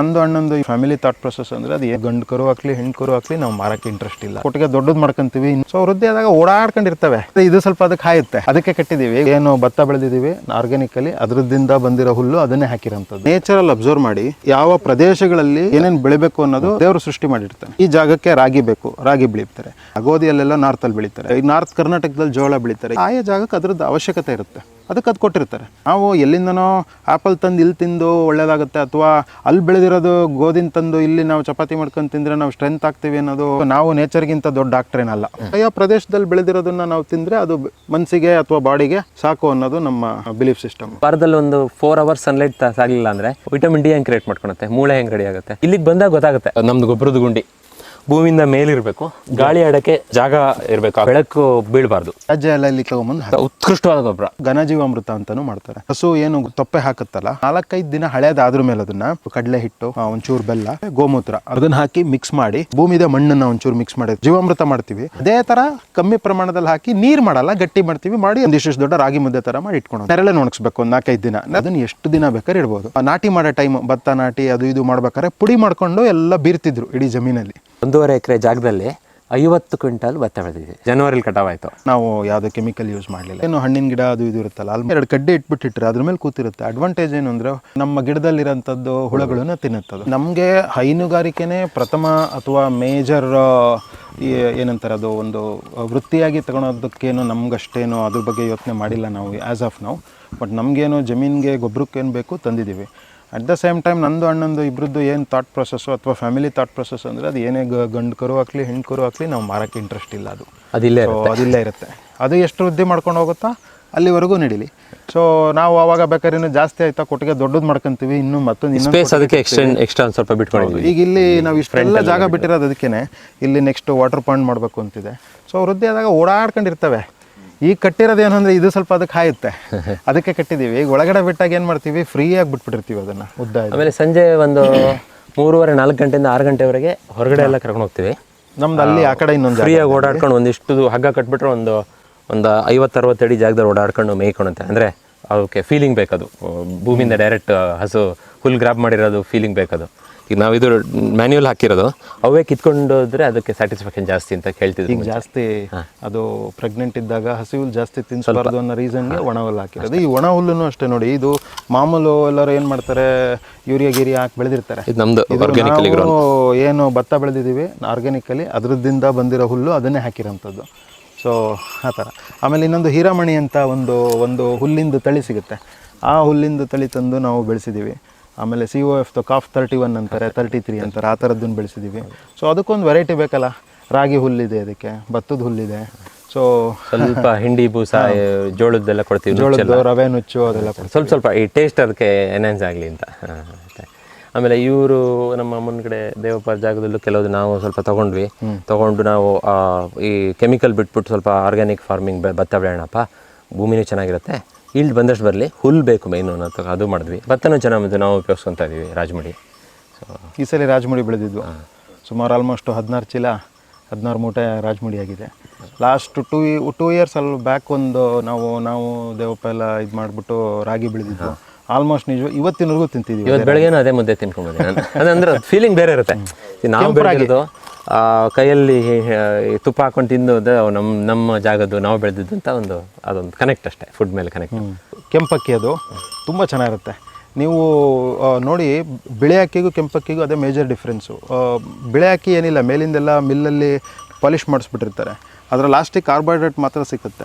ನಂದು ಅಣ್ಣಂದು family thought process ಅಂದ್ರೆ ಅದು ಗಂಡು ಕರು ಹಾಕ್ಲಿ, ಹೆಣ್ಣು ಹಾಕ್ಲಿ, ನಾವು ಮಾರಕ್ಕೆ ಇಂಟ್ರೆಸ್ಟ್ ಇಲ್ಲ. ಕೊಟ್ಟಿಗೆ ದೊಡ್ಡದು ಮಾಡ್ಕೊಂತೀವಿ. ಸೊ ವೃದ್ಧಿ ಆದಾಗ ಓಡಾಡ್ಕೊಂಡಿರ್ತವೆ. ಇದು ಸ್ವಲ್ಪ ಅದಕ್ಕೆ ಹಾಯುತ್ತೆ. ಅದಕ್ಕೆ ಕಟ್ಟಿದೀವಿ. ಏನು ಭತ್ತ ಬೆಳೆದಿದ್ದೀವಿ ಆರ್ಗ್ಯಾನಿಕಲಿ ಅದ್ರದಿಂದ ಬಂದಿರೋ ಹುಲ್ಲು ಅದನ್ನೇ ಹಾಕಿರೋಂಥದ್ದು. ನೇಚರಲ್ಲಿ ಅಬ್ಸರ್ವ್ ಮಾಡಿ ಯಾವ ಪ್ರದೇಶಗಳಲ್ಲಿ ಏನೇನು ಬೆಳಿಬೇಕು ಅನ್ನೋದು ದೇವರು ಸೃಷ್ಟಿ ಮಾಡಿರ್ತಾನೆ. ಈ ಜಾಗಕ್ಕೆ ರಾಗಿ ಬೇಕು. ರಾಗಿ ಬೆಳೀತಾರೆ. ಗೋಧಿಯಲ್ಲೆಲ್ಲ ನಾರ್ತ್ ಅಲ್ಲಿ ಬೆಳೀತಾರೆ. ಈ ನಾರ್ತ್ ಕರ್ನಾಟಕದಲ್ಲಿ ಜೋಳ ಬೆಳೀತಾರೆ. ಆಯಾ ಜಾಗಕ್ಕೆ ಅದ್ರದ್ದು ಅವಶ್ಯಕತೆ ಇರುತ್ತೆ. ಅದಕ್ಕೆ ಅದು ಕೊಟ್ಟಿರ್ತಾರೆ. ನಾವು ಎಲ್ಲಿಂದನೋ ಆ್ಯಪಲ್ ತಂದು ಇಲ್ಲಿ ತಿಂದು ಒಳ್ಳೇದಾಗುತ್ತೆ ಅಥವಾ ಅಲ್ಲಿ ಬೆಳೆದಿರೋದು ಗೋಧಿನ ತಂದು ಇಲ್ಲಿ ನಾವು ಚಪಾತಿ ಮಾಡ್ಕೊಂಡು ತಿಂದರೆ ನಾವು ಸ್ಟ್ರೆಂತ್ ಆಗ್ತೀವಿ ಅನ್ನೋದು ನಾವು ನೇಚರ್ಗಿಂತ ದೊಡ್ಡ ಡಾಕ್ಟರ್ ಏನಲ್ಲ. ಆಯಾ ಪ್ರದೇಶದಲ್ಲಿ ಬೆಳೆದಿರೋದನ್ನ ನಾವು ತಿಂದರೆ ಅದು ಮನಸ್ಸಿಗೆ ಅಥವಾ ಬಾಡಿಗೆ ಸಾಕು ಅನ್ನೋದು ನಮ್ಮ ಬಿಲೀಫ್ ಸಿಸ್ಟಮ್ ವಾರದಲ್ಲಿ ಒಂದು ಫೋರ್ ಅವರ್ಸ್ ಸನ್ಲೈಟ್ ಸಾಗಲಿಲ್ಲ ಅಂದ್ರೆ ವಿಟಮಿನ್ ಡಿ ಹೆಂಗೆ ಕ್ರಿಯೇಟ್ ಮಾಡ್ಕೊಳುತ್ತೆ? ಮೂಳೆ ಹೆಂಗೆ ರೆಡಿ ಆಗುತ್ತೆ? ಇಲ್ಲಿಗೆ ಬಂದಾಗ ಗೊತ್ತಾಗುತ್ತೆ. ನಮ್ದು ಗೊಬ್ಬರದ ಗುಂಡಿ. ಭೂಮಿಯಿಂದ ಮೇಲಿರಬೇಕು ಗಾಳಿ ಆಡಕ್ಕೆ ಜಾಗ ಇರಬೇಕು ಬೆಳಕು ಬೀಳಬಾರ್ದು. ರಾಜ್ಯ ಎಲ್ಲ ಇಲ್ಲಿ ತಗೊಂಡ್ಬಂದು. ಉತ್ಕೃಷ್ಟವಾದ ಗೊಬ್ಬರ. ಘನಜೀವಾಮೃತ ಅಂತಾನು ಮಾಡ್ತಾರೆ. ಹಸು ಏನು ತೊಪ್ಪೆ ಹಾಕುತ್ತಲ್ಲ ನಾಲ್ಕೈದು ದಿನ ಹಳೆಯದಾದ್ರ ಮೇಲೆ ಅದನ್ನ ಕಡಲೆ ಹಿಟ್ಟು ಒಂಚೂರು ಬೆಲ್ಲ ಗೋಮೂತ್ರ ಅದನ್ನ ಹಾಕಿ ಮಿಕ್ಸ್ ಮಾಡಿ ಭೂಮಿದ ಮಣ್ಣನ್ನ ಒಂಚೂರು ಮಿಕ್ಸ್ ಮಾಡಿ ಜೀವಾಮೃತ ಮಾಡ್ತೀವಿ. ಅದೇ ತರ ಕಮ್ಮಿ ಪ್ರಮಾಣದಲ್ಲಿ ಹಾಕಿ ನೀರ್ ಮಾಡಲ್ಲ ಗಟ್ಟಿ ಮಾಡ್ತೀವಿ ಮಾಡಿ ಒಂದಿಷ್ಟು ದೊಡ್ಡ ರಾಗಿ ಮುದ್ದೆ ತರ ಮಾಡಿ ಇಟ್ಕೊಂಡು ನೆರಳೆ ಒಣಗಿಸ್ಬೇಕು ಒಂದ್ ನಾಲ್ಕೈದು ದಿನ. ಅದನ್ನ ಎಷ್ಟು ದಿನ ಬೇಕಾದ್ರೆ ಇಡ್ಬೋದು. ನಾಟಿ ಮಾಡೋ ಟೈಮ್ ಭತ್ತ ನಾಟಿ ಅದು ಇದು ಮಾಡ್ಬೇಕಾದ್ರೆ ಪುಡಿ ಮಾಡ್ಕೊಂಡು ಎಲ್ಲ ಬೀರ್ತಿದ್ರು ಇಡೀ ಜಮೀನಲ್ಲಿ. ಒಂದೂವರೆ ಎಕರೆ ಜಾಗದಲ್ಲಿ ಐವತ್ತು ಕ್ವಿಂಟಲ್ ಭತ್ತ ಬೆಳೆದಿದೆ. ಜನವರಿಲಿ ಕಟಾವಾಯಿತು ನಾವು ಯಾವುದೇ ಕೆಮಿಕಲ್ ಯೂಸ್ ಮಾಡಲಿಲ್ಲ. ಏನು ಹಣ್ಣಿನ ಗಿಡ ಅದು ಇದು ಇರುತ್ತಲ್ಲ, ಅಲ್ಲಿ ಎರಡು ಕಡ್ಡೆ ಇಟ್ಬಿಟ್ಟಿಟ್ರೆ ಅದ್ರ ಮೇಲೆ ಕೂತಿರುತ್ತೆ. ಅಡ್ವಾಂಟೇಜ್ ಏನು ಅಂದ್ರೆ ನಮ್ಮ ಗಿಡದಲ್ಲಿರೋಂಥದ್ದು ಹುಳಗಳನ್ನ ತಿನ್ನುತ್ತದೆ. ನಮಗೆ ಹೈನುಗಾರಿಕೆನೇ ಪ್ರಥಮ ಅಥವಾ ಮೇಜರ್ ಏನಂತಾರೆ ಅದು ಒಂದು ವೃತ್ತಿಯಾಗಿ ತಗೊಳೋದಕ್ಕೇನು ನಮ್ಗಷ್ಟೇನು ಅದ್ರ ಬಗ್ಗೆ ಯೋಚನೆ ಮಾಡಿಲ್ಲ ನಾವು ಆ್ಯಸ್ ಆಫ್ ನಾವು ಬಟ್ ನಮಗೇನು ಜಮೀನಿಗೆ ಗೊಬ್ಬರಕ್ಕೇನು ಬೇಕು ತಂದಿದ್ದೀವಿ. ಅಟ್ ದ ಸೇಮ್ ಟೈಮ್ ನಂದು ಅಣ್ಣಂದು ಇಬ್ಬರದ್ದು ಏನು ಥಾಟ್ ಪ್ರೊಸೆಸ್ಸು ಅಥವಾ ಫ್ಯಾಮಿಲಿ ಥಾಟ್ ಪ್ರೊಸೆಸ್ ಅಂದರೆ ಅದು ಏನೇ ಗಂಡು ಕರು ಹಾಕ್ಲಿ ಹೆಣ್ಣು ಕರು ಹಾಕ್ಲಿ ನಾವು ಮಾರೋಕ್ಕೆ ಇಂಟ್ರೆಸ್ಟ್ ಇಲ್ಲ ಅದು. ಅದಿಲ್ಲೇ ಅದಿಲ್ಲೇ ಇರುತ್ತೆ. ಅದು ಎಷ್ಟು ವೃದ್ಧಿ ಮಾಡ್ಕೊಂಡು ಹೋಗುತ್ತಾ? ಅಲ್ಲಿವರೆಗೂ ನಡೀಲಿ. ಸೊ ನಾವು ಅವಾಗ ಬೇಕಾದ್ರೆ ಇನ್ನೂ ಜಾಸ್ತಿ ಆಯ್ತಾ? ಕೊಟ್ಟಿಗೆ ದೊಡ್ಡದು ಮಾಡ್ಕೊಂತೀವಿ ಇನ್ನೂ ಮತ್ತೊಂದು ಸ್ಪೇಸ್ ಅದಕ್ಕೆ ಎಕ್ಸ್ಟೆಂಡ್ ಎಕ್ಸ್ಟ್ರಾ ಸ್ವಲ್ಪ ಬಿಟ್ಕೊಂಡು ಈಗ ಇಲ್ಲಿ ನಾವು ಇಷ್ಟೆಲ್ಲ ಜಾಗ ಬಿಟ್ಟಿರೋದು ಅದಕ್ಕೇ ಇಲ್ಲಿ ನೆಕ್ಸ್ಟ್ ವಾಟರ್ ಪಾಯಿಂಟ್ ಮಾಡಬೇಕು ಅಂತಿದೆ. ಸೊ ವೃದ್ಧಿ ಆದಾಗ ಓಡಾಡ್ಕೊಂಡಿರ್ತವೆ. ಈಗ ಕಟ್ಟಿರೋದು ಏನಂದ್ರೆ ಇದು ಸ್ವಲ್ಪ ಅದಕ್ಕೆ ಹಾಯುತ್ತೆ. ಅದಕ್ಕೆ ಕಟ್ಟಿದ್ದೀವಿ. ಈಗ ಒಳಗಡೆ ಬಿಟ್ಟಾಗ ಏನು ಮಾಡ್ತೀವಿ? ಫ್ರೀ ಆಗಿ ಬಿಟ್ಬಿಟ್ಟಿರ್ತೀವಿ ಅದನ್ನ. ಉದ್ದ ಆಮೇಲೆ ಸಂಜೆ ಒಂದು ಮೂರುವರೆ ನಾಲ್ಕು ಗಂಟೆಯಿಂದ ಆರು ಗಂಟೆವರೆಗೆ ಹೊರಗಡೆ ಎಲ್ಲ ಕರ್ಕೊಂಡು ಹೋಗ್ತೀವಿ. ನಮ್ದು ಅಲ್ಲಿ ಆ ಕಡೆ ಇನ್ನೊಂದು ಫ್ರೀಯಾಗಿ ಓಡಾಡ್ಕೊಂಡು ಒಂದಿಷ್ಟು ಹಗ್ಗ ಕಟ್ಬಿಟ್ರೆ ಒಂದು ಒಂದು ಐವತ್ತು ಅರವತ್ತು ಅಡಿ ಜಾಗದಲ್ಲಿ ಓಡಾಡ್ಕೊಂಡು ಮೇಯ್ಕೊಳುತ್ತೆ ಅಂದರೆ ಅವಕ್ಕೆ ಫೀಲಿಂಗ್ ಬೇಕದು. ಭೂಮಿಯಿಂದ ಡೈರೆಕ್ಟ್ ಹಸು ಹುಲ್ ಗ್ರಾಪ್ ಮಾಡಿರೋದು ಫೀಲಿಂಗ್ ಬೇಕದು. ಈಗ ನಾವು ಇದು ಮ್ಯಾನ್ಯುವಲ್ ಹಾಕಿರೋದು ಅವೇ ಕಿತ್ಕೊಂಡೋದ್ರೆ ಅದಕ್ಕೆ ಸ್ಯಾಟಿಸ್ಫ್ಯಾಕ್ಷನ್ ಜಾಸ್ತಿ ಅಂತ ಕೇಳ್ತಿದ್ವಿ ಈಗ ಜಾಸ್ತಿ ಅದು ಪ್ರೆಗ್ನೆಂಟ್ ಇದ್ದಾಗ ಹಸಿ ಹುಲ್ಲು ಜಾಸ್ತಿ ತಿನ್ಸಬಾರ್ದು ಅನ್ನೋ ರೀಸನ್ಗೆ ಒಣ ಹುಲ್ಲು ಹಾಕಿರೋದು. ಈ ಒಣ ಹುಲ್ಲುನು ಅಷ್ಟೇ ನೋಡಿ ಇದು ಮಾಮೂಲು ಎಲ್ಲರೂ ಏನು ಮಾಡ್ತಾರೆ ಯೂರಿಯಾ ಗಿರಿ ಹಾಕಿ ಬೆಳೆದಿರ್ತಾರೆ. ನಾವು ಏನು ಭತ್ತ ಬೆಳೆದಿದ್ದೀವಿ ಆರ್ಗ್ಯಾನಿಕಲಿ ಅದರದಿಂದ ಬಂದಿರೋ ಹುಲ್ಲು ಅದನ್ನೇ ಹಾಕಿರೋಂಥದ್ದು. ಸೊ ಆ ಥರ. ಆಮೇಲೆ ಇನ್ನೊಂದು ಹೀರಾಮಣಿ ಅಂತ ಒಂದು ಒಂದು ಹುಲ್ಲಿಂದು ತಳಿ ಸಿಗುತ್ತೆ. ಆ ಹುಲ್ಲಿಂದು ತಳಿ ತಂದು ನಾವು ಬೆಳೆಸಿದ್ದೀವಿ ಆಮೇಲೆ ಸಿ ಒ ಎಫ್ ಕಾಫ್ ತರ್ಟಿ ಒನ್ ಅಂತಾರೆ ತರ್ಟಿ ತ್ರೀ ಅಂತಾರೆ ಆ ಥರದ್ದನ್ನು ಬೆಳೆಸಿದ್ದೀವಿ. ಸೊ ಅದಕ್ಕೊಂದು ವೆರೈಟಿ ಬೇಕಲ್ಲ? ರಾಗಿ ಹುಲ್ಲಿದೆ ಅದಕ್ಕೆ ಭತ್ತದ ಹುಲ್ಲಿದೆ. ಸೊ ಸ್ವಲ್ಪ ಹಿಂಡಿ ಬೂಸ ಜೋಳದ್ದೆಲ್ಲ ಕೊಡ್ತೀವಿ ಜೋಳದ ರವೆ ನುಚ್ಚು ಅದೆಲ್ಲ ಕೊಡ್ತೀವಿ. ಸ್ವಲ್ಪ ಸ್ವಲ್ಪ ಈ ಟೇಸ್ಟ್ ಅದಕ್ಕೆ ಎನ್ಹಾನ್ಸ್ ಆಗಲಿ ಅಂತ. ಆಮೇಲೆ ಇವರು ನಮ್ಮ ಮುಂದ್ಗಡೆ ದೇವಪ್ಪ ಜಾಗದಲ್ಲೂ ಕೆಲವೊಂದು ನಾವು ಸ್ವಲ್ಪ ತಗೊಂಡ್ವಿ. ತಗೊಂಡು ನಾವು ಈ ಕೆಮಿಕಲ್ ಬಿಟ್ಬಿಟ್ಟು ಸ್ವಲ್ಪ ಆರ್ಗ್ಯಾನಿಕ್ ಫಾರ್ಮಿಂಗ್ ಭತ್ತ ಬೆಳೆಯೋಣಪ್ಪ. ಭೂಮಿನೂ ಚೆನ್ನಾಗಿರುತ್ತೆ. ಇಲ್ಡ್ ಬಂದಷ್ಟು ಬರಲಿ ಹುಲ್ಲು ಬೇಕು ಮೈನು ಅನ್ನೋ ಅದು ಮಾಡಿದ್ವಿ. ಭತ್ತನೂ ಚೆನ್ನಾಗಿ ನಾವು ಉಪಯೋಗಿಸ್ಕೊತಾ ಇದ್ದೀವಿ ರಾಜಮುಡಿ. ಸೊ ಈ ಸಲ ರಾಜಮುಡಿ ಬೆಳೆದಿದ್ವು. ಸುಮಾರು ಆಲ್ಮೋಸ್ಟ್ ಹದಿನಾರು ಚೀಲ ಹದಿನಾರು ಮೂಟೆ ರಾಜಮುಡಿ ಆಗಿದೆ. ಲಾಸ್ಟ್ ಟೂ ಟೂ ಇಯರ್ಸ್ ಅಲ್ಲಿ ಬ್ಯಾಕ್ ಒಂದು ನಾವು ನಾವು ದೇವಪ್ಪ ಎಲ್ಲ ಇದು ಮಾಡಿಬಿಟ್ಟು ರಾಗಿ ಬೆಳೆದಿದ್ವು. ಆಲ್ಮೋಸ್ಟ್ ನಿಜ ಇವತ್ತಿನವರೆಗೂ ತಿಂತಿದ್ವಿ ಇವತ್ತು ಬೆಳಗ್ಗೆನೂ ಅದೇ ಮುದ್ದೆ ತಿನ್ಕೊಂಡ್ಬಂದೆ ನಾನು ಅದಂದ್ರೆ ಫೀಲಿಂಗ್ ಬೇರೆ ಇರುತ್ತೆ. ನಾವು ಬೆಳೆದಿರೋದು ಕೈಯಲ್ಲಿ ತುಪ್ಪ ಹಾಕೊಂಡು ತಿಂದು ನಮ್ಮ ನಮ್ಮ ಜಾಗದ್ದು ನಾವು ಬೆಳೆದಿದ್ದು ಅಂತ ಒಂದು ಅದೊಂದು ಕನೆಕ್ಟ್ ಅಷ್ಟೇ ಫುಡ್ ಮೇಲೆ ಕನೆಕ್ಟ್ ಕೆಂಪಕ್ಕಿ ಅದು ತುಂಬ ಚೆನ್ನಾಗಿರುತ್ತೆ. ನೀವು ನೋಡಿ ಬಿಳೆ ಅಕ್ಕಿಗೂ ಕೆಂಪಕ್ಕಿಗೂ ಅದೇ ಮೇಜರ್ ಡಿಫ್ರೆನ್ಸು ಬಿಳೆ ಅಕ್ಕಿ ಏನಿಲ್ಲ ಮೇಲಿಂದೆಲ್ಲ ಮಿಲ್ಲಲ್ಲಿ ಪಾಲಿಷ್ ಮಾಡಿಸ್ಬಿಟ್ಟಿರ್ತಾರೆ. ಅದರ ಲಾಸ್ಟಿಗೆ ಕಾರ್ಬೋಹೈಡ್ರೇಟ್ ಮಾತ್ರ ಸಿಗುತ್ತೆ.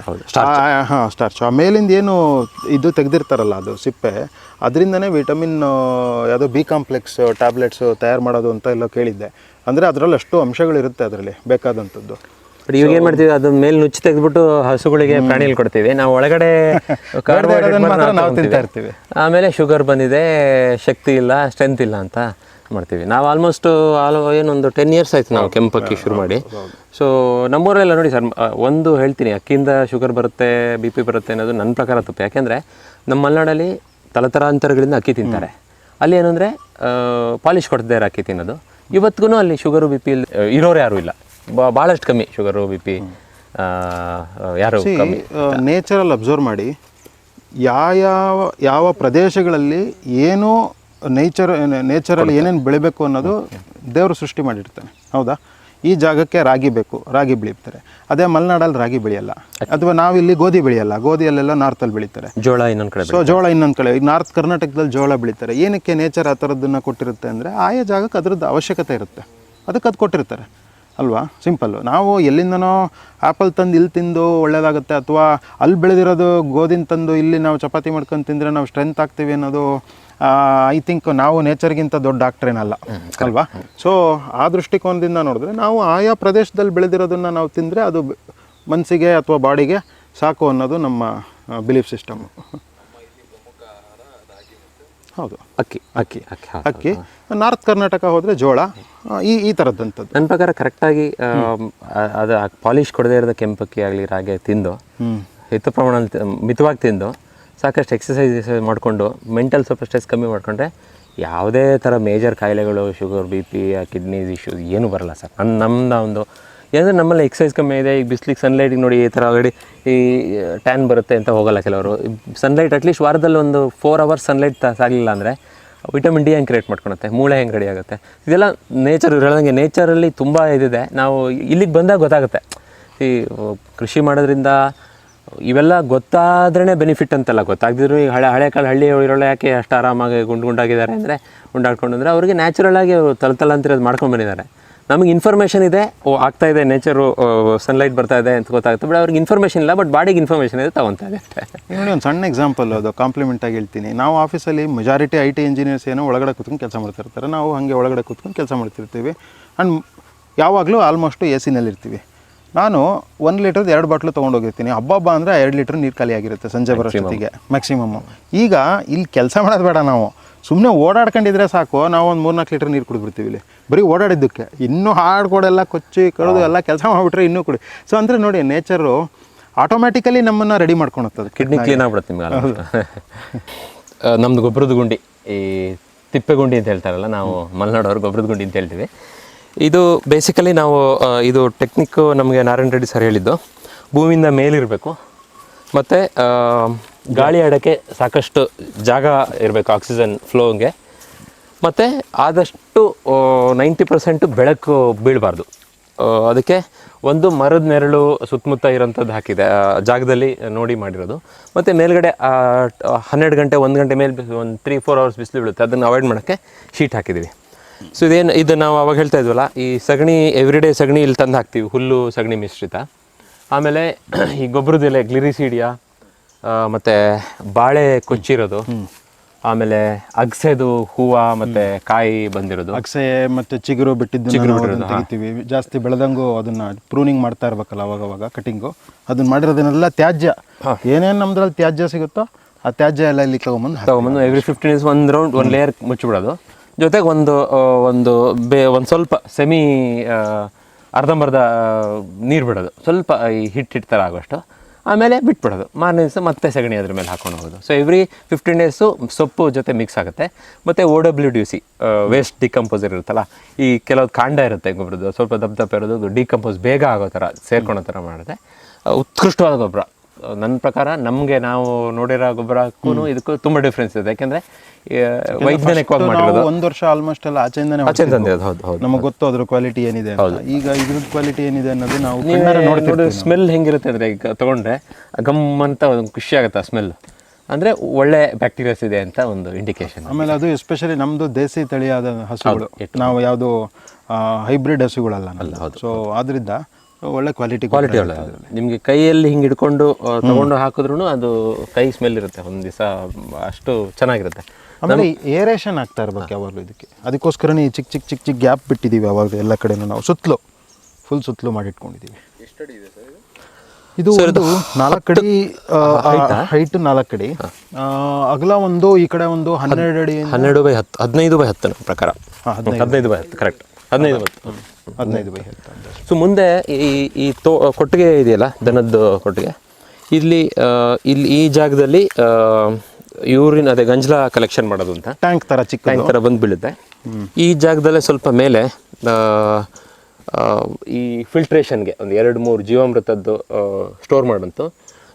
ಹಾಂ ಸ್ಟಾರ್ಚ್ ಆ ಮೇಲಿಂದ ಏನು ಇದು ತೆಗೆದಿರ್ತಾರಲ್ಲ ಅದು ಸಿಪ್ಪೆ ಅದರಿಂದನೇ ವಿಟಮಿನ್ ಯಾವುದೋ ಬಿ ಕಾಂಪ್ಲೆಕ್ಸ್ ಟ್ಯಾಬ್ಲೆಟ್ಸ್ ತಯಾರು ಮಾಡೋದು ಅಂತ ಎಲ್ಲ ಕೇಳಿದ್ದೆ. ಅಂದರೆ ಅದರಲ್ಲಿ ಅಷ್ಟು ಅಂಶಗಳಿರುತ್ತೆ ಅದರಲ್ಲಿ ಬೇಕಾದಂಥದ್ದು. ಬಟ್ ಇವಾಗ ಏನು ಮಾಡ್ತೀವಿ? ಅದು ಮೇಲೆ ನುಚ್ಚಿ ತೆಗೆದ್ಬಿಟ್ಟು ಹಸುಗಳಿಗೆ ಪ್ರಾಣಿಗಳು ಕೊಡ್ತೀವಿ. ನಾವು ಒಳಗಡೆ ಕಾರ್ಬೋಹೈಡ್ರೇಟ್ ಮಾತ್ರ ನಾವು ತಿಂತಾ ಇರ್ತೀವಿ. ಆಮೇಲೆ ಶುಗರ್ ಬಂದಿದೆ ಶಕ್ತಿ ಇಲ್ಲ ಸ್ಟ್ರೆಂತ್ ಇಲ್ಲ ಅಂತ. ಮಾಡ್ತೀವಿ. ನಾವು ಆಲ್ಮೋಸ್ಟ್ ಆಲ್ ಏನೊಂದು ಟೆನ್ ಇಯರ್ಸ್ ಆಯ್ತು ನಾವು ಕೆಂಪಕ್ಕಿ ಶುರು ಮಾಡಿ. ಸೊ ನಮ್ಮೂರೆಲ್ಲ ನೋಡಿ ಸರ್ ಒಂದು ಹೇಳ್ತೀನಿ ಅಕ್ಕಿಯಿಂದ ಶುಗರ್ ಬರುತ್ತೆ ಬಿ ಪಿ ಬರುತ್ತೆ ಅನ್ನೋದು ನನ್ನ ಪ್ರಕಾರ ತಪ್ಪು. ಯಾಕೆಂದರೆ ನಮ್ಮ ಮಲೆನಾಡಲ್ಲಿ ತಲತರಾಂತರಗಳಿಂದ ಅಕ್ಕಿ ತಿಂತಾರೆ. ಅಲ್ಲಿ ಏನಂದರೆ ಪಾಲಿಶ್ ಕೊಡ್ತಿದ್ದಾರೆ ಅಕ್ಕಿ ತಿನ್ನೋದು. ಇವತ್ತಿಗೂ ಅಲ್ಲಿ ಶುಗರು ಬಿ ಪಿ ಇರೋರು ಯಾರೂ ಇಲ್ಲ. ಭಾಳಷ್ಟು ಕಮ್ಮಿ ಶುಗರು ಬಿ ಪಿ ಯಾರು ಕಮ್ಮಿ ನೇಚರಲ್ಲಿ ಅಬ್ಸರ್ವ್ ಮಾಡಿ ಯಾವ ಯಾವ ಪ್ರದೇಶಗಳಲ್ಲಿ ಏನು ನೇಚರ್ ನೇಚರಲ್ಲಿ ಏನೇನು ಬೆಳಿಬೇಕು ಅನ್ನೋದು ದೇವರು ಸೃಷ್ಟಿ ಮಾಡಿರ್ತಾನೆ. ಹೌದಾ? ಈ ಜಾಗಕ್ಕೆ ರಾಗಿ ಬೇಕು ರಾಗಿ ಬೆಳೀತಾರೆ. ಅದೇ ಮಲೆನಾಡಲ್ಲಿ ರಾಗಿ ಬೆಳೆಯಲ್ಲ. ಅಥವಾ ನಾವು ಇಲ್ಲಿ ಗೋಧಿ ಬೆಳೆಯಲ್ಲ. ಗೋಧಿಯಲ್ಲೆಲ್ಲ ನಾರ್ತಲ್ಲಿ ಬೆಳೀತಾರೆ. ಜೋಳ ಇನ್ನೊಂದು ಕಡೆ ಸೊ ಜೋಳ ಇನ್ನೊಂದು ಕಡೆ. ಈಗ ನಾರ್ತ್ ಕರ್ನಾಟಕದಲ್ಲಿ ಜೋಳ ಬೆಳೀತಾರೆ. ಏನಕ್ಕೆ ನೇಚರ್ ಆ ಥರದ್ದನ್ನು ಕೊಟ್ಟಿರುತ್ತೆ ಅಂದರೆ ಆಯಾ ಜಾಗಕ್ಕೆ ಅದ್ರದ್ದು ಅವಶ್ಯಕತೆ ಇರುತ್ತೆ. ಅದಕ್ಕೆ ಅದು ಕೊಟ್ಟಿರ್ತಾರೆ. ಅಲ್ವಾ? ಸಿಂಪಲ್ಲು ನಾವು ಎಲ್ಲಿಂದನೋ ಆ್ಯಪಲ್ ತಂದು ಇಲ್ಲಿ ತಿಂದು ಒಳ್ಳೇದಾಗುತ್ತೆ ಅಥವಾ ಅಲ್ಲಿ ಬೆಳೆದಿರೋದು ಗೋಧಿನ ತಂದು ಇಲ್ಲಿ ನಾವು ಚಪಾತಿ ಮಾಡ್ಕೊಂಡು ತಿಂದರೆ ನಾವು ಸ್ಟ್ರೆಂತ್ ಆಗ್ತೀವಿ ಅನ್ನೋದು ಐ ಥಿಂಕ್ ನಾವು ನೇಚರ್ಗಿಂತ ದೊಡ್ಡ ಡಾಕ್ಟ್ರೇನಲ್ಲ ಅಲ್ವಾ? ಸೊ ಆ ದೃಷ್ಟಿಕೋನದಿಂದ ನೋಡಿದ್ರೆ ನಾವು ಆಯಾ ಪ್ರದೇಶದಲ್ಲಿ ಬೆಳೆದಿರೋದನ್ನು ನಾವು ತಿಂದರೆ ಅದು ಮನಸ್ಸಿಗೆ ಅಥವಾ ಬಾಡಿಗೆ ಸಾಕು ಅನ್ನೋದು ನಮ್ಮ ಬಿಲೀಫ್ ಸಿಸ್ಟಮು ಹೌದು. ಅಕ್ಕಿ ಅಕ್ಕಿ ಅಕ್ಕಿ. ಅಕ್ಕಿ ನಾರ್ತ್ ಕರ್ನಾಟಕ ಹೋದರೆ ಜೋಳ ಆ, ಈ ಈ ಥರದ್ದಂಥದ್ದು ನನ್ನ ಪ್ರಕಾರ ಕರೆಕ್ಟಾಗಿ ಅದು ಪಾಲಿಶ್ ಕೊಡದೇ ಇರೋದ ಕೆಂಪಕ್ಕಿ ಆಗಲಿ ರಾಗಿ ತಿಂದು ಹೆಚ್ಚು ಪ್ರಮಾಣದಲ್ಲಿ ತಿ- ಮಿತವಾಗಿ ತಿಂದು ಸಾಕಷ್ಟು ಎಕ್ಸಸೈಸ್ ಮಾಡಿಕೊಂಡು ಮೆಂಟಲ್ ಸ್ವಲ್ಪ ಸ್ಟ್ರೆಸ್ ಕಮ್ಮಿ ಮಾಡಿಕೊಂಡ್ರೆ ಯಾವುದೇ ಥರ ಮೇಜರ್ ಕಾಯಿಲೆಗಳು sugar B P kidneys issues ಏನೂ ಬರಲ್ಲ ಸರ್. ನನ್ನ ನಮ್ಮದ ಒಂದು ಏನಂದ್ರೆ ನಮ್ಮಲ್ಲಿ ಎಕ್ಸಸೈಸ್ ಕಮ್ಮಿ ಇದೆ. ಈಗ ಬಿಸ್ಲಿಗೆ ಸನ್ಲೈಟಿಗೆ ನೋಡಿ ಈ ಥರ ಆಲ್ರೆಡಿ ಈ ಟ್ಯಾನ್ ಬರುತ್ತೆ ಅಂತ ಹೋಗಲ್ಲ ಕೆಲವರು. ಸನ್ಲೈಟ್ ಅಟ್ಲೀಸ್ಟ್ ವಾರದಲ್ಲಿ ಒಂದು ಫೋರ್ ಅವರ್ಸ್ ಸನ್ಲೈಟ್ ಸಾಗಲಿಲ್ಲ ಅಂದರೆ ವಿಟಮಿನ್ ಡಿ ಹೆಂಗೆ ಕ್ರಿಯೇಟ್ ಮಾಡ್ಕೊಳುತ್ತೆ. ಮೂಳೆ ಹೆಂಗೆ ರೆಡಿ ಆಗುತ್ತೆ. ಇದೆಲ್ಲ ನೇಚರ್ ಹೇಳೋದಂಗೆ ನೇಚರಲ್ಲಿ ತುಂಬ ಇದಿದೆ. ನಾವು ಇಲ್ಲಿಗೆ ಬಂದಾಗ ಗೊತ್ತಾಗುತ್ತೆ. ಈ ಕೃಷಿ ಮಾಡೋದ್ರಿಂದ ಇವೆಲ್ಲ ಗೊತ್ತಾದ್ರೇ ಬೆನಿಫಿಟ್ ಅಂತಲ್ಲ ಗೊತ್ತಾಗ್ದಿದ್ರು. ಈಗ ಹಳೆ ಹಳೆ ಕಾಲ ಹಳ್ಳಿ ಇರೋಲ್ಲ ಯಾಕೆ ಅಷ್ಟು ಆರಾಮಾಗಿ ಗುಂಡು ಗುಂಡಾಗಿದ್ದಾರೆ ಅಂದರೆ ಉಂಡಾಡ್ಕೊಂಡು ಅಂದರೆ ಅವರಿಗೆ ನ್ಯಾಚುರಲ್ ಆಗಿ ತಲ ತಲಂತಿರೋದು ಮಾಡ್ಕೊಂಡು ಬಂದಿದ್ದಾರೆ. ನಮಗೆ ಇನ್ಫಾರ್ಮೇಷನ್ ಇದೆ. ಓ ಆಗ್ತಾ ಇದೆ. ನೇಚರು ಸನ್ಲೈಟ್ ಬರ್ತಾ ಇದೆ ಅಂತ ಗೊತ್ತಾಗುತ್ತೆ. ಬಟ್ ಅವ್ರಿಗೆ ಇನ್ಫಾರ್ಮೇಷನ್ ಇಲ್ಲ. ಬಟ್ ಬಾಡಿಗೆ ಇನ್ಫಾರ್ಮೇಷನ್ ಇದೆ ತಗೊತಾ ಇದೆ ನೋಡಿ ಒಂದು ಸಣ್ಣ ಎಕ್ಸಾಂಪಲ್ ಅದು. ಕಾಂಪ್ಲಿಮೆಂಟ್ ಆಗಿ ಹೇಳ್ತೀನಿ. ನಾವು ಆಫೀಸಲ್ಲಿ ಮೆಜಾರಿಟಿ ಐ ಟಿ ಇಂಜಿನಿಯರ್ಸ್ ಏನೋ ಒಳಗಡೆ ಕೂತ್ಕೊಂಡು ಕೆಲಸ ಮಾಡ್ತಿರ್ತಾರೆ ನಾವು ಹಾಗೆ ಒಳಗಡೆ ಕೂತ್ಕೊಂಡು ಕೆಲಸ ಮಾಡ್ತಿರ್ತೀವಿ. ಆ್ಯಂಡ್ ಯಾವಾಗಲೂ ಆಲ್ಮೋಸ್ಟು ಎ ಸಿನಲ್ಲಿರ್ತೀವಿ ನಾನು ಒಂದು ಲೀಟರ್ದು ಎರಡು ಬಾಟ್ಲು ತೊಗೊಂಡೋಗಿರ್ತೀನಿ ಹಬ್ಬ ಹಬ್ಬ ಅಂದರೆ ಎರಡು ಲೀಟ್ರ್ ನೀರು ಖಾಲಿ ಆಗಿರುತ್ತೆ ಸಂಜೆ ಬರೋಷ್ಟೊತ್ತಿಗೆ ಮ್ಯಾಕ್ಸಿಮಮ್ಮು ಈಗ ಇಲ್ಲಿ ಕೆಲಸ ಮಾಡೋದು ಬೇಡ ನಾವು. ಸುಮ್ಮನೆ ಓಡಾಡ್ಕೊಂಡಿದ್ರೆ ಸಾಕು ನಾವು ಒಂದು ಮೂರ್ನಾಲ್ಕು ಲೀಟ್ರ್ ನೀರು ಕುಡಿದ್ಬಿಡ್ತೀವಿ ಇಲ್ಲಿ. ಬರೀ ಓಡಾಡಿದ್ದಕ್ಕೆ. ಇನ್ನೂ ಹಾಡ್ಕೊಡೆಲ್ಲ ಕೊಚ್ಚಿ ಕಳೆದು ಎಲ್ಲ ಕೆಲಸ ಮಾಡಿಬಿಟ್ರೆ ಇನ್ನೂ ಕುಡಿ. ಸೊ ಅಂದರೆ ನೋಡಿ ನೇಚರು ಆಟೋಮ್ಯಾಟಿಕಲಿ ನಮ್ಮನ್ನು ರೆಡಿ ಮಾಡ್ಕೊಳತ್ತದು ಕಿಡ್ನಿ ಕ್ಲೀನ್ ಆಗ್ಬಿಡುತ್ತೆ ನಿಮ್ಗೆ ನಮ್ದು ಗೊಬ್ಬರದ ಗುಂಡಿ ಈ ತಿಪ್ಪೆ ಗುಂಡಿ ಅಂತ ಹೇಳ್ತಾರಲ್ಲ ನಾವು ಮಲೆನಾಡವ್ರು ಗೊಬ್ಬರದ ಗುಂಡಿ ಅಂತ ಹೇಳ್ತೀವಿ. ಇದು ಬೇಸಿಕಲಿ ನಾವು ಇದು ಟೆಕ್ನಿಕ್ಕು ನಮಗೆ ನಾರಾಯಣ ರೆಡ್ಡಿ ಸರ್ ಹೇಳಿದ್ದು ಭೂಮಿಯಿಂದ ಮೇಲಿರಬೇಕು. ಮತ್ತು ಗಾಳಿ ಆಡೋಕ್ಕೆ ಸಾಕಷ್ಟು ಜಾಗ ಇರಬೇಕು ಆಕ್ಸಿಜನ್ ಫ್ಲೋಗೆ ಮತ್ತು ಆದಷ್ಟು ನೈಂಟಿ ಪರ್ಸೆಂಟು ಬೆಳಕು ಬೀಳಬಾರ್ದು. ಅದಕ್ಕೆ ಒಂದು ಮರದ ನೆರಳು ಸುತ್ತಮುತ್ತ ಇರೋಂಥದ್ದು ಹಾಕಿದೆ. ಜಾಗದಲ್ಲಿ ನೋಡಿ ಮಾಡಿರೋದು. ಮತ್ತು ಮೇಲ್ಗಡೆ ಹನ್ನೆರಡು ಗಂಟೆ, ಒಂದು ಗಂಟೆ ಮೇಲೆ ಒಂದು ತ್ರೀ ಫೋರ್ ಅವರ್ಸ್ ಬಿಸಿಲು ಬೀಳುತ್ತೆ. ಅದನ್ನು ಅವಾಯ್ಡ್ ಮಾಡೋಕ್ಕೆ ಶೀಟ್ ಹಾಕಿದ್ದೀವಿ. ಸೊ ಇದೇನು, ಇದು ನಾವು ಅವಾಗ ಹೇಳ್ತಾ ಇದ್ವಲ್ಲ, ಈ ಸಗಣಿ ಎವ್ರಿಡೇ ಸಗಣಿ ಇಲ್ಲಿ ತಂದು ಹಾಕ್ತೀವಿ. ಹುಲ್ಲು ಸಗಣಿ ಮಿಶ್ರಿತ. ಆಮೇಲೆ, ಈ ಗೊಬ್ಬರದೆಲೆ ಗ್ಲಿರಿಸೀಡಿಯಾ ಮತ್ತು ಬಾಳೆ ಕೊಚ್ಚಿರೋದು. ಆಮೇಲೆ ಅಗಸೆದು ಹೂವು ಮತ್ತೆ ಕಾಯಿ ಬಂದಿರೋದು. ಅಗಸೆ ಮತ್ತೆ ಚಿಗುರು ಬಿಟ್ಟಿದ್ದು ಚಿಗುರು ತೆಗಿತೀವಿ. ಜಾಸ್ತಿ ಬೆಳೆದಂಗು ಅದನ್ನ ಪ್ರೂನಿಂಗ್ ಮಾಡ್ತಾ ಇರ್ಬೇಕಲ್ಲ ಅವಾಗ ಅವಾಗ ಕಟಿಂಗು. ಅದನ್ನ ಮಾಡಿರೋದನ್ನೆಲ್ಲ ತ್ಯಾಜ್ಯ. ಏನೇನು ನಮ್ದ್ರಲ್ಲಿ ತ್ಯಾಜ್ಯ ಸಿಗುತ್ತೋ ಆ ತ್ಯಾಜ್ಯ ಎಲ್ಲ ಇಲ್ಲಿ ತಗೊಂಬಂದು. ತಗೊಂಬಂದು ಎವ್ರಿ ಫಿಫ್ಟೀನ್ ಡೇಸ್ ಒಂದು ರೌಂಡ್ ಒಂದು ಲೇಯರ್ ಮುಚ್ಚಿಬಿಡೋದು. ಜೊತೆಗೆ ಒಂದು ಒಂದು ಬೇ ಒಂದು ಸ್ವಲ್ಪ ಸೆಮಿ ಅರ್ಧಂಬರ್ಧ ನೀರು ಬಿಡೋದು. ಸ್ವಲ್ಪ ಈ ಹಿಟ್ಟು ಹಿಟ್ಟು ಥರ ಆಗೋಷ್ಟು. ಆಮೇಲೆ ಬಿಟ್ಬಿಡೋದು. ಮಾರನೇ ದಿವಸ ಮತ್ತೆ ಸಗಣಿ ಅದ್ರ ಮೇಲೆ ಹಾಕೊಂಡು ಹೋಗೋದು. ಸೊ ಎವ್ರಿ ಫಿಫ್ಟೀನ್ ಡೇಸು ಸೊಪ್ಪು ಜೊತೆ ಮಿಕ್ಸ್ ಆಗುತ್ತೆ. ಮತ್ತು O W D C waste decomposer ಇರುತ್ತಲ್ಲ, ಈ ಕೆಲವೊಂದು ಕಾಂಡ ಇರುತ್ತೆ ಗೊಬ್ಬರದ್ದು ಸ್ವಲ್ಪ ದಪ್ಪ ದಪ್ಪ ಇರೋದು ಡಿಕಂಪೋಸ್ ಬೇಗ ಆಗೋ ಥರ, ಸೇರ್ಕೊಳೋ ಥರ ಮಾಡುತ್ತೆ ಉತ್ಕೃಷ್ಟವಾದ ಗೊಬ್ಬರ ನನ್ನ ಪ್ರಕಾರ ನಮಗೆ ನಾವು ನೋಡಿರೋ ಗೊಬ್ಬರಕ್ಕೂ ಇದಕ್ಕೂ ತುಂಬ ಡಿಫ್ರೆನ್ಸ್ ಇದೆ. ಯಾಕೆಂದರೆ ವೈಜ್ಞಾನಿಕವಾಗಿ ಮಾಡಿರೋದು. ಒಂದು ವರ್ಷ ಆಲ್ಮೋಸ್ಟ್ ಎಲ್ಲ ಆಚೆಯಿಂದನೇ ಆಚೆ ತಂದಿರೋದು ಹೌದು ಹೌದು ನಮಗೆ ಗೊತ್ತು ಅದ್ರ ಕ್ವಾಲಿಟಿ ಏನಿದೆ ಹೌದು. ಈಗ ಇದ್ರದ್ದು ಕ್ವಾಲಿಟಿ ಏನಿದೆ ಅನ್ನೋದು ನಾವು ಕಣ್ಣಾರೆ ನೋಡ್ತೀವಿ ಸ್ಮೆಲ್ ಹೆಂಗಿರುತ್ತೆ ಅಂದರೆ ಈಗ ತೊಗೊಂಡ್ರೆ ಗಮ್ ಅಂತ ಒಂದು ಖುಷಿ ಆಗುತ್ತೆ ಆ ಸ್ಮೆಲ್ ಅಂದರೆ ಒಳ್ಳೆ ಬ್ಯಾಕ್ಟೀರಿಯಾಸ್ ಇದೆ ಅಂತ ಒಂದು ಇಂಡಿಕೇಶನ್ ಆಮೇಲೆ ಅದು ಎಸ್ಪೆಷಲಿ ನಮ್ಮದು ದೇಸಿ ತಳಿಯಾದ ಹಸುಗಳು. ನಾವು ಯಾವುದು ಹೈಬ್ರಿಡ್ ಹಸುಗಳಲ್ಲ ಸೊ ಆದ್ರಿಂದ ಒಳ್ಳೆ ಕ್ವಾಲಿಟಿ ಕ್ವಾಲಿಟಿ ಒಳ್ಳೆ. ನಿಮಗೆ ಕೈಯಲ್ಲಿ ಹಿಂಗೆ ಹಿಡ್ಕೊಂಡು ತಗೊಂಡು ಹಾಕಿದ್ರು ಅದು ಕೈ ಸ್ಮೆಲ್ ಇರುತ್ತೆ. ಒಂದು ದಿವಸ ಅಷ್ಟು ಚೆನ್ನಾಗಿರುತ್ತೆ. ಆಮೇಲೆ ಏರೇಷನ್ ಆಗ್ತಾ ಇರ್ಬೇಕು ಯಾವಾಗಲೂ ಇದಕ್ಕೆ. ಅದಕ್ಕೋಸ್ಕರನೇ ಚಿಕ್ಕ ಚಿಕ್ಕ ಚಿಕ್ಕ ಚಿಕ್ಕ ಗ್ಯಾಪ್ ಬಿಟ್ಟಿದ್ದೀವಿ ಯಾವಾಗಲೂ ಎಲ್ಲ ಕಡೆನೂ ನಾವು. ಸುತ್ತಲೂ ಫುಲ್ ಸುತ್ತಲೂ ಮಾಡಿಟ್ಕೊಂಡಿದ್ದೀವಿ ಇದು ಒಂದು ನಾಲ್ಕು ಅಡಿ ಹೈಟ್ ನಾಲ್ಕು ಅಡಿ. ಅಗಲ ಒಂದು ಈ ಕಡೆ ಒಂದು ಹನ್ನೆರಡು ಅಡಿ ಹನ್ನೆರಡು ಬೈ ಹತ್ತು ಹದಿನೈದು ಬೈ ಹತ್ತು ಪ್ರಕಾರ. ಹದಿನೈದು. ಬೈ ಹತ್ತು ಕರೆಕ್ಟ್ ಹದಿನೈದು ಹದಿನೈದು ಬೈ ಹತ್ತು ಸೊ ಮುಂದೆ ಈ ಈ ತೋ ಕೊಟ್ಟಿಗೆ ಇದೆಯಲ್ಲ ದನದ್ದು ಕೊಟ್ಟಿಗೆ. ಇಲ್ಲಿ ಇಲ್ಲಿ ಈ ಜಾಗದಲ್ಲಿ ಯೂರಿನ್ ಅದೇ ಗಂಜಲ ಕಲೆಕ್ಷನ್ ಮಾಡೋದು ಅಂತ. ಟ್ಯಾಂಕ್ ಥರ ಚಿಕ್ಕ ಟ್ಯಾಂಕ್ ಥರ ಬಂದು ಬೀಳುತ್ತೆ. ಈ ಜಾಗದಲ್ಲೇ ಸ್ವಲ್ಪ ಮೇಲೆ ಈ ಫಿಲ್ಟ್ರೇಷನ್ಗೆ ಒಂದು ಎರಡು ಮೂರು ಜೀವಾಮೃತದ್ದು ಸ್ಟೋರ್ ಮಾಡಂತು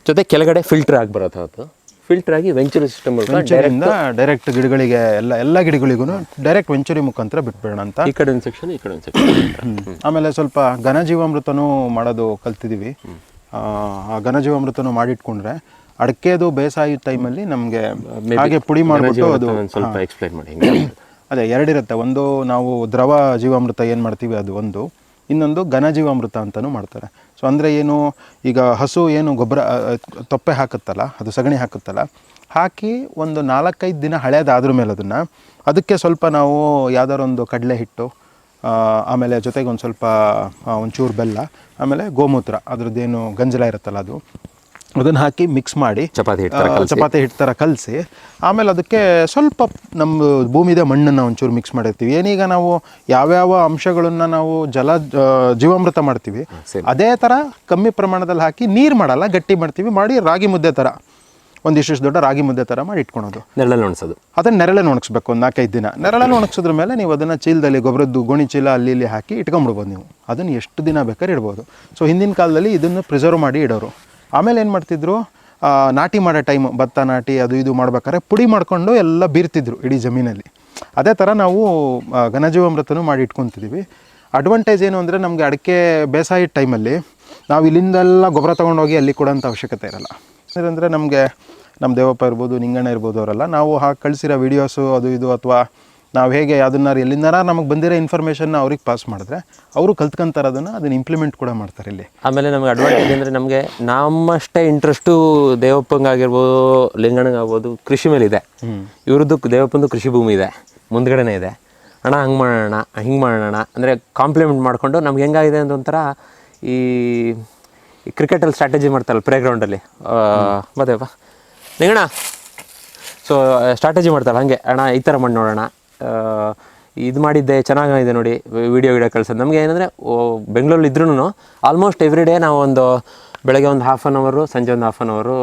ಜೊತೆ ಕೆಳಗಡೆ ಫಿಲ್ಟರ್ ಆಗಿ ಬರೋದು ಫಿಲ್ಟರ್ ಆಗಿ ವೆಂಚುರಿ ಸಿಸ್ಟಮ್ ವೆಂಚುರಿಯಿಂದ ಡೈರೆಕ್ಟ್ ಗಿಡಗಳಿಗೆ ಎಲ್ಲ ಎಲ್ಲ ಗಿಡಗಳಿಗೂ ಡೈರೆಕ್ಟ್ ವೆಂಚುರಿ ಮುಖಾಂತರ ಬಿಟ್ಬಿಡೋಣ ಅಂತ. ಈ ಕಡೆ ಒಂದು ಸೆಕ್ಷನ್ ಈ ಕಡೆ ಒಂದು ಸೆಕ್ಷನ್ ಆಮೇಲೆ ಸ್ವಲ್ಪ ಘನಜೀವಾಮೃತನೂ ಮಾಡೋದು ಕಲ್ತಿದ್ದೀವಿ ಆ, ಘನ ಘನಜೀವಾಮೃತನೂ ಮಾಡಿಟ್ಕೊಂಡ್ರೆ ಅಡಕೆದು ಬೇಸಾಯ ಟೈಮಲ್ಲಿ ನಮಗೆ ಹಾಗೆ ಪುಡಿ ಮಾಡಿಬಿಟ್ಟು ಅದು ಸ್ವಲ್ಪ ಎಕ್ಸ್ಪ್ಲೈನ್ ಮಾಡಿ ಅದೇ ಎರಡಿರುತ್ತೆ. ಒಂದು ನಾವು ದ್ರವ ಜೀವಾಮೃತ ಏನು ಮಾಡ್ತೀವಿ ಅದು ಒಂದು. ಇನ್ನೊಂದು ಘನ ಜೀವಾಮೃತ ಅಂತಲೂ ಮಾಡ್ತಾರೆ. ಸೊ ಅಂದರೆ ಏನು, ಈಗ ಹಸು ಏನು ಗೊಬ್ಬರ ತೊಪ್ಪೆ ಹಾಕುತ್ತಲ್ಲ, ಅದು ಸಗಣಿ ಹಾಕುತ್ತಲ್ಲ, ಹಾಕಿ ಒಂದು ನಾಲ್ಕೈದು ದಿನ ಹಳೆಯದಾದ್ರ ಮೇಲೆ ಅದನ್ನು, ಅದಕ್ಕೆ ಸ್ವಲ್ಪ ನಾವು ಯಾವ್ದಾರು ಒಂದು ಕಡಲೆ ಹಿಟ್ಟು ಆಮೇಲೆ ಜೊತೆಗೆ ಒಂದು ಸ್ವಲ್ಪ ಒಂಚೂರು ಬೆಲ್ಲ, ಆಮೇಲೆ ಗೋಮೂತ್ರ, ಅದರದ್ದೇನು ಗಂಜಲ ಇರುತ್ತಲ್ಲ ಅದು ಅದನ್ನು ಹಾಕಿ ಮಿಕ್ಸ್ ಮಾಡಿ ಚಪಾತಿ ಚಪಾತಿ ಹಿಟ್ಟು ಥರ ಕಲಸಿ ಆಮೇಲೆ ಅದಕ್ಕೆ ಸ್ವಲ್ಪ ನಮ್ಮ ಭೂಮಿದ ಮಣ್ಣನ್ನು ಒಂಚೂರು ಮಿಕ್ಸ್ ಮಾಡಿರ್ತೀವಿ. ಏನೀಗ ನಾವು ಯಾವ್ಯಾವ ಅಂಶಗಳನ್ನು ನಾವು ಜಲ ಜೀವಾಮೃತ ಮಾಡ್ತೀವಿ ಅದೇ ಥರ ಕಮ್ಮಿ ಪ್ರಮಾಣದಲ್ಲಿ ಹಾಕಿ ನೀರು ಮಾಡಲ್ಲ ಗಟ್ಟಿ ಮಾಡ್ತೀವಿ ಮಾಡಿ ರಾಗಿ ಮುದ್ದೆ ಥರ ಒಂದಿಷ್ಟು ದೊಡ್ಡ ರಾಗಿ ಮುದ್ದೆ ಥರ ಮಾಡಿ ಇಟ್ಕೊಳೋದು. ನೆರಳಲ್ಲಿ ಒಣಸೋದು ಅದನ್ನ ನೆರಳಲ್ಲಿ ಒಣಗಿಸ್ಬೇಕು ಒಂದು ನಾಲ್ಕೈದು ದಿನ. ನೆರಳಲ್ಲಿ ಒಣಗಿಸಿದ್ರ ಮೇಲೆ ನೀವು ಅದನ್ನು ಚೀಲದಲ್ಲಿ ಗೊಬ್ಬರದ್ದು ಗೋಣಿ ಚೀಲ ಅಲ್ಲಿ ಇಲ್ಲಿ ಹಾಕಿ ಇಟ್ಕೊಂಬಿಡ್ಬೋದು ನೀವು. ಅದನ್ನು ಎಷ್ಟು ದಿನ ಬೇಕಾದ್ರೆ ಇಡ್ಬೋದು. ಸೊ ಹಿಂದಿನ ಕಾಲದಲ್ಲಿ ಇದನ್ನು ಪ್ರಿಸರ್ವ್ ಮಾಡಿ ಇಡೋರು. ಆಮೇಲೆ ಏನು ಮಾಡ್ತಿದ್ರು? ನಾಟಿ ಮಾಡೋ ಟೈಮ್, ಭತ್ತ ನಾಟಿ, ಅದು ಇದು ಮಾಡ್ಬೇಕಾದ್ರೆ ಪುಡಿ ಮಾಡಿಕೊಂಡು ಎಲ್ಲ ಬೀರ್ತಿದ್ರು ಇಡೀ ಜಮೀನಲ್ಲಿ. ಅದೇ ಥರ ನಾವು ಘನಜೀವ ಘನಜೀವಾಮೃತನೂ ಮಾಡಿ ಇಟ್ಕೊತಿದ್ದೀವಿ ಅಡ್ವಾಂಟೇಜ್ ಏನು ಅಂದರೆ ನಮಗೆ ಅಡಿಕೆ ಬೇಸಾಯ ಟೈಮಲ್ಲಿ ನಾವು ಇಲ್ಲಿಂದೆಲ್ಲ ಗೊಬ್ಬರ ತೊಗೊಂಡೋಗಿ ಅಲ್ಲಿ ಕೊಡೋಂಥ ಅವಶ್ಯಕತೆ ಇರಲ್ಲ. ಅಂದರೆ ನಮಗೆ ನಮ್ಮ ದೇವಪ್ಪ ಇರ್ಬೋದು, ನಿಂಗಣ್ಣ ಇರ್ಬೋದು ಅವರೆಲ್ಲ ನಾವು ಹಾಕಿ, ಕಳಿಸಿರೋ ವೀಡಿಯೋಸು ಅದು ಇದು ಅಥವಾ ನಾವು ಹೇಗೆ ಅದನ್ನಾರು ಎಲ್ಲಿಂದಾರ ನಮಗೆ ಬಂದಿರೋ ಇನ್ಫಾರ್ಮೇಷನ್ನ ಅವ್ರಿಗೆ ಪಾಸ್ ಮಾಡಿದ್ರೆ ಅವರು ಕಲ್ತ್ಕೊಂತಾರೆ ಅದನ್ನು ಅದನ್ನು ಇಂಪ್ಲಿಮೆಂಟ್ ಕೂಡ ಮಾಡ್ತಾರೆ ಇಲ್ಲಿ. ಆಮೇಲೆ ನಮಗೆ ಅಡ್ವಾಂಟೇಜ್ ಅಂದರೆ ನಮಗೆ ನಮ್ಮಷ್ಟೇ ಇಂಟ್ರೆಸ್ಟು ದೇವಪ್ಪಂಗಾಗಿರ್ಬೋದು ಲಿಂಗಣ್ಣಗಾಗ್ಬೋದು ಕೃಷಿ ಮೇಲೆ ಇದೆ. ಇವ್ರದ್ದು ದೇವಪ್ಪಂದು ಕೃಷಿ ಭೂಮಿ ಇದೆ ಮುಂದ್ಗಡೆನೇ ಇದೆ. ಅಣ್ಣ ಹಂಗೆ ಮಾಡೋಣ ಹಿಂಗೆ ಮಾಡೋಣ ಅಂದರೆ ಕಾಂಪ್ಲಿಮೆಂಟ್ ಮಾಡಿಕೊಂಡು ನಮ್ಗೆ ಹೆಂಗಾಗಿದೆ ಅಂತ ಒಂಥರ ಈ ಕ್ರಿಕೆಟಲ್ಲಿ ಸ್ಟ್ರಾಟಜಿ ಮಾಡ್ತಾರಲ್ಲ ಪ್ಲೇ ಗ್ರೌಂಡಲ್ಲಿ ಮತ್ತೇಪ್ಪ ಲಿಂಗಣ್ಣ ಸೊ ಸ್ಟ್ರಾಟಜಿ ಮಾಡ್ತಾರೆ ಹಾಗೆ. ಅಣ್ಣ ಈ ಥರ ಮಾಡಿ ನೋಡೋಣ. ಇದು ಮಾಡಿದ್ದೆ ಚೆನ್ನಾಗಿದೆ ನೋಡಿ ವಿಡಿಯೋ ವಿಡಿಯೋ ಕಳ್ಸೋದು ನಮಗೆ ಏನಂದರೆ ಬೆಂಗಳೂರಲ್ಲಿ ಇದ್ರೂ ಆಲ್ಮೋಸ್ಟ್ ಎವ್ರಿ ಡೇ ನಾವು ಒಂದು ಬೆಳಗ್ಗೆ ಒಂದು ಹಾಫ್ ಆನ್ ಅವರು ಸಂಜೆ ಒಂದು ಹಾಫ್ ಆನ್ ಅವರು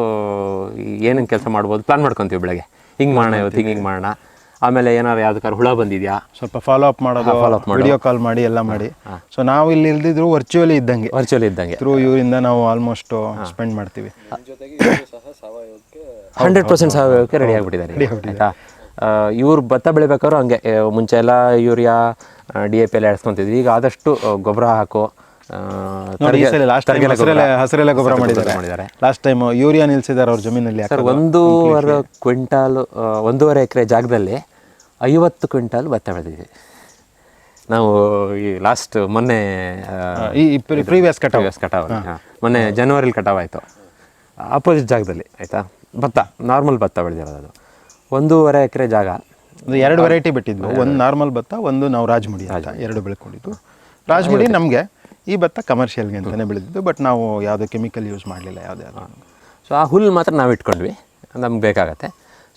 ಏನೇನು ಕೆಲಸ ಮಾಡ್ಬೋದು ಪ್ಲಾನ್ ಮಾಡ್ಕೊತೀವಿ ಬೆಳಗ್ಗೆ. ಹಿಂಗೆ ಮಾಡೋಣ ಇವತ್ತು ಹಿಂಗೆ ಹಿಂಗೆ ಮಾಡೋಣ. ಆಮೇಲೆ ಏನಾರು ಯಾವ್ದಕ್ಕಾರು ಹುಳ ಬಂದಿದೆಯಾ? ಸ್ವಲ್ಪ ಫಾಲೋ ಅಪ್ ಮಾಡೋದು ವಿಡಿಯೋ ಕಾಲ್ ಮಾಡಿ ಎಲ್ಲ ಮಾಡಿ. ಸೊ ನಾವು ಇಲ್ಲಿ ಇಲ್ದಿದ್ರು ವರ್ಚುವಲಿ ಇದ್ದಂಗೆ. ವರ್ಚುವಲಿ ಇದ್ದಂಗೆ. ಥ್ರೂ ಇವರಿಂದ ನಾವು ಆಲ್ಮೋಸ್ಟ್ ಸ್ಪೆಂಡ್ ಮಾಡ್ತೀವಿ. ಹಂಡ್ರೆಡ್ ಪರ್ಸೆಂಟ್ ಸಾವಯವಕ್ಕೆ ರೆಡಿ ಆಗಿಬಿಟ್ಟಿದ್ದಾರೆ. ಇವ್ರು ಭತ್ತ ಬೆಳಿಬೇಕಾದ್ರು ಹಂಗೆ. ಮುಂಚೆ ಎಲ್ಲ ಯೂರಿಯಾ ಡಿ ಎ ಪಿ ಎಲ್ಲ ಎಡ್ಸ್ಕೊಂತಿದ್ವಿ ಈಗ ಆದಷ್ಟು ಗೊಬ್ಬರ ಹಾಕು. ಆ, ನೋಡಿ ಈ ತರಗೆ- ಲಾಸ್ಟ್ ಟೈಮ್ ತರಗೆಲೆ ಹಸಿರೆಲೆ ಗೊಬ್ಬರ. ಮಾಡಿದ್ದಾರೆ. ಲಾಸ್ಟ್ ಟೈಮ್ ಯೂರಿಯಾ ನಿಲ್ಸಿದ್ದಾರೆ ಅವ್ರ ಜಮೀನಲ್ಲಿ ಸರ್ ಒಂದೂವರೆ ಕ್ವಿಂಟಾಲ್ ಒಂದೂವರೆ ಎಕರೆ ಜಾಗದಲ್ಲಿ ಐವತ್ತು ಕ್ವಿಂಟಾಲ್ ಭತ್ತ ಬೆಳೆದಿದ್ವಿ ನಾವು ಈ ಲಾಸ್ಟ್ ಮೊನ್ನೆ ಈ ಪ್ರೀವಿಯಸ್ ಕಟ್ previous ಕಟಾವ್. ಮೊನ್ನೆ ಜನವರಿಲಿ ಕಟಾವ್ ಆಯಿತು ಆಪೋಸಿಟ್ ಜಾಗದಲ್ಲಿ ಆಯಿತಾ? ಭತ್ತ ನಾರ್ಮಲ್ ಭತ್ತ ಬೆಳೆದಿರೋದು ಅದು. ಒಂದೂವರೆ ಎಕರೆ ಜಾಗ. ಎರಡು ವೆರೈಟಿ ಬಿಟ್ಟಿದ್ವು. ಒಂದು ನಾರ್ಮಲ್ ಭತ್ತ ಒಂದು ನಾವು ರಾಜಮುಡಿ ಅಂತ ಎರಡು ಬೆಳ್ಕೊಂಡಿದ್ದು. ರಾಜಮುಡಿ ನಮಗೆ ಈ ಭತ್ತ ಕಮರ್ಷಿಯಲ್ಗೆ ಅಂತಲೇ ಬೆಳೆದಿದ್ದು ಬಟ್ ನಾವು ಯಾವುದೇ ಕೆಮಿಕಲ್ ಯೂಸ್ ಮಾಡಲಿಲ್ಲ ಯಾವುದೇ ಸೊ ಆ ಹುಲ್ಲು ಮಾತ್ರ ನಾವು ಇಟ್ಕೊಂಡ್ವಿ ನಮ್ಗೆ ಬೇಕಾಗತ್ತೆ.